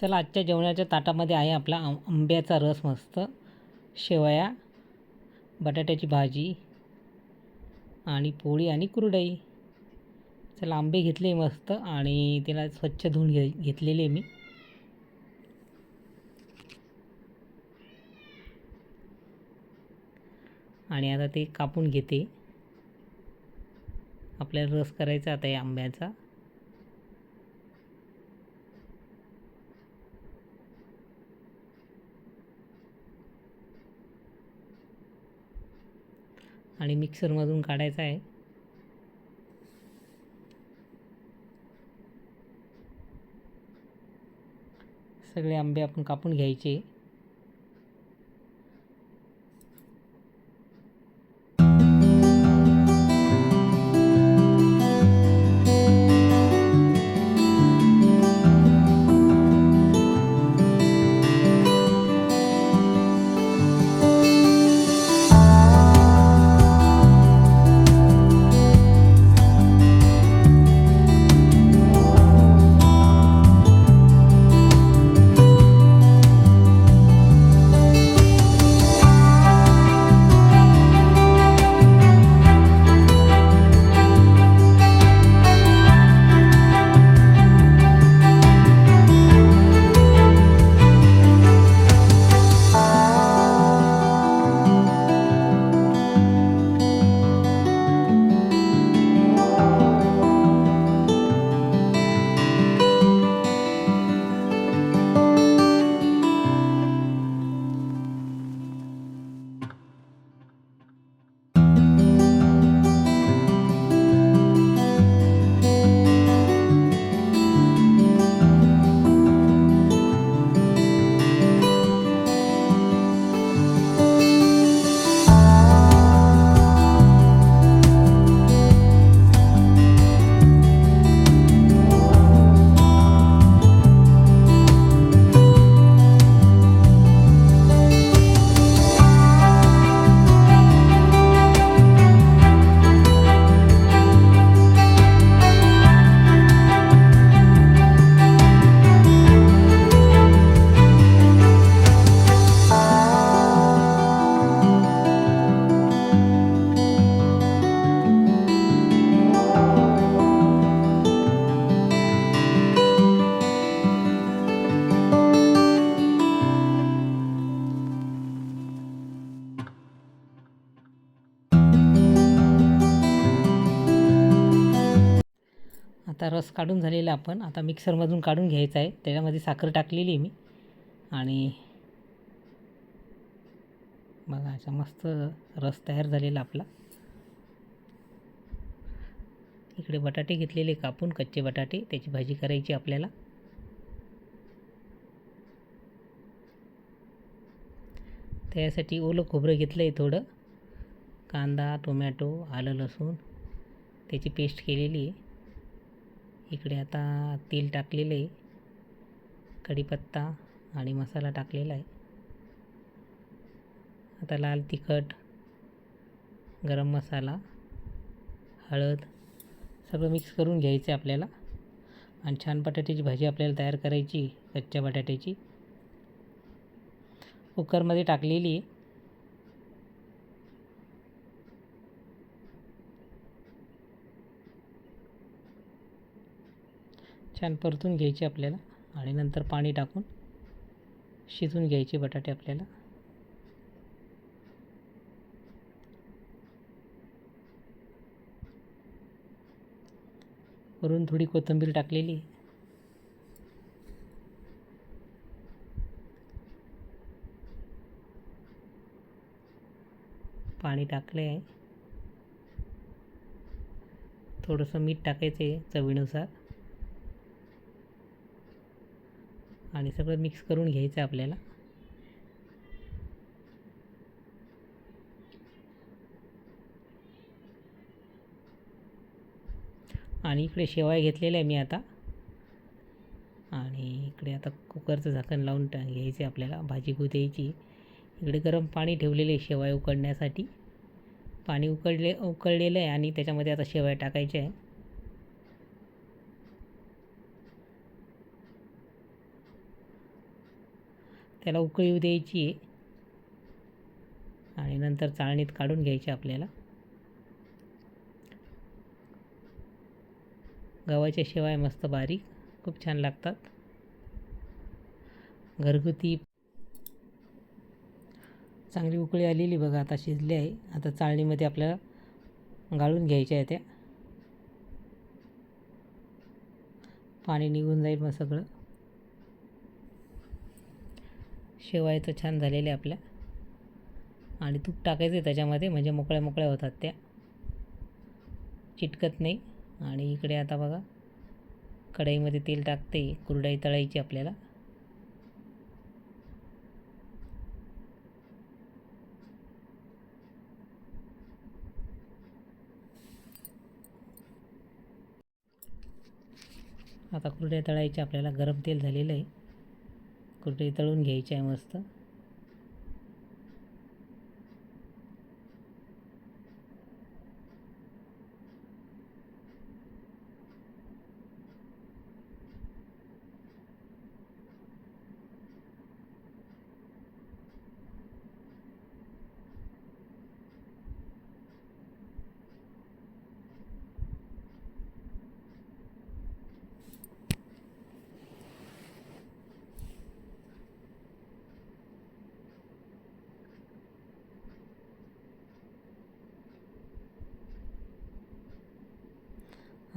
चला आजच्या जेवणाच्या ताटामध्ये आहे आपला आं आंब्याचा रस मस्त. शेवया बटाट्याची भाजी आणि पोळी आणि कुरडई. चला आंबे घेतले मस्त आणि त्याला स्वच्छ धुवून घे घेतलेले मी. आणि आता ते कापून घेते. आपल्याला रस करायचा आता या आंब्याचा. आणि मिक्सरमधून काढायचा आहे. सगळे आंबे आपण कापून घ्यायचे. आता रस काढून झालेला आपण. आता मिक्सरमधून काढून घ्यायचा आहे. त्याच्यामध्ये साखर टाकलेली आहे मी. आणि बघा असा मस्त रस तयार झालेला आपला. इकडे बटाटे घेतलेले कापून कच्चे बटाटे. त्याची भाजी करायची आपल्याला. त्यासाठी ओलं खोबरं घेतलं आहे थोडं. कांदा टोमॅटो आलं लसूण. त्याची पेस्ट केलेली आहे. इकडे आता तेल टाकलेलं आहे. कढीपत्ता आणि मसाला टाकलेला आहे. आता लाल तिखट गरम मसाला हळद सगळं मिक्स करून घ्यायचं आहे आपल्याला. आणि छान बटाट्याची भाजी आपल्याला तयार करायची कच्च्या बटाट्याची. कुकरमध्ये टाकलेली आहे. छान परतून घ्यायची आपल्याला आणि नंतर पाणी टाकून शिजवून घ्यायचे बटाटे आपल्याला. वरून थोडी कोथिंबीर टाकलेली. पाणी टाकले आहे थोडंसं मीठ टाकायचं आहे चवीनुसार. आणि सगळं मिक्स करून घ्यायचं आपल्याला. आणि इकडे शेवाय घेतलेल्या आहे मी आता. आणि इकडे आता कुकरचं झाकण लावून टा घ्यायचे आपल्याला. भाजी द्यायची. इकडे गरम पाणी ठेवलेले आहे शेवाय उकडण्यासाठी पाणी उकडले उकळलेलं आहे आणि त्याच्यामध्ये आता शेवाय टाकायचे आहे. त्याला उकळी येऊ द्यायची आहे. आणि नंतर चाळणीत काढून घ्यायची आपल्याला. गव्हाच्या शेवाय मस्त बारीक खूप छान लागतात. घरगुती. चांगली उकळी आलेली बघा आता शिजली आहे. आता चाळणीमध्ये आपल्याला गाळून घ्यायच्या आहे त्या. पाणी निघून जाईल मग सगळं. शेवाय तर छान झालेल्या आपल्या आणि तूप टाकायचं आहे त्याच्यामध्ये म्हणजे मोकळ्या मोकळ्या होतात त्या. चिटकत नाही. आणि इकडे आता बघा कढईमध्ये तेल टाकते कुरडाई तळायची आपल्याला. आता कुरड्या तळायच्या आपल्याला गरम तेल झालेलं आहे. कुरडई तळून घ्यायची आहे मस्त.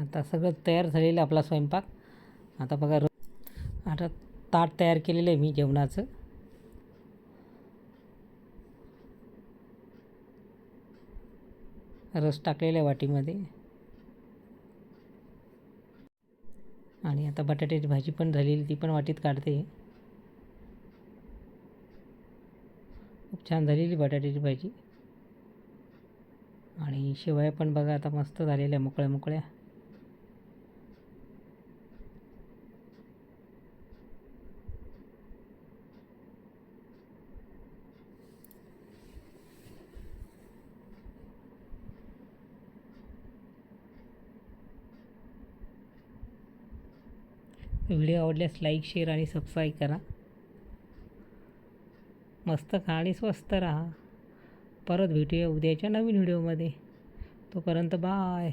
आता सगळं तयार झालेलं आहे आपला स्वयंपाक. आता बघा र आता ताट तयार केलेलं आहे मी जेवणाचं. रस टाकलेला आहे वाटीमध्ये. आणि आता बटाट्याची भाजी पण झालेली ती पण वाटीत काढते. खूप छान झालेली बटाट्याची भाजी. आणि शेवया पण बघा आता मस्त झालेल्या मोकळ्या मोकळ्या. व्हिडिओ आवडल्यास लाईक शेअर आणि सबस्क्राईब करा. मस्त खा आणि स्वस्त राहा. परत भेटूया उद्याच्या नवीन व्हिडिओमध्ये. तोपर्यंत बाय.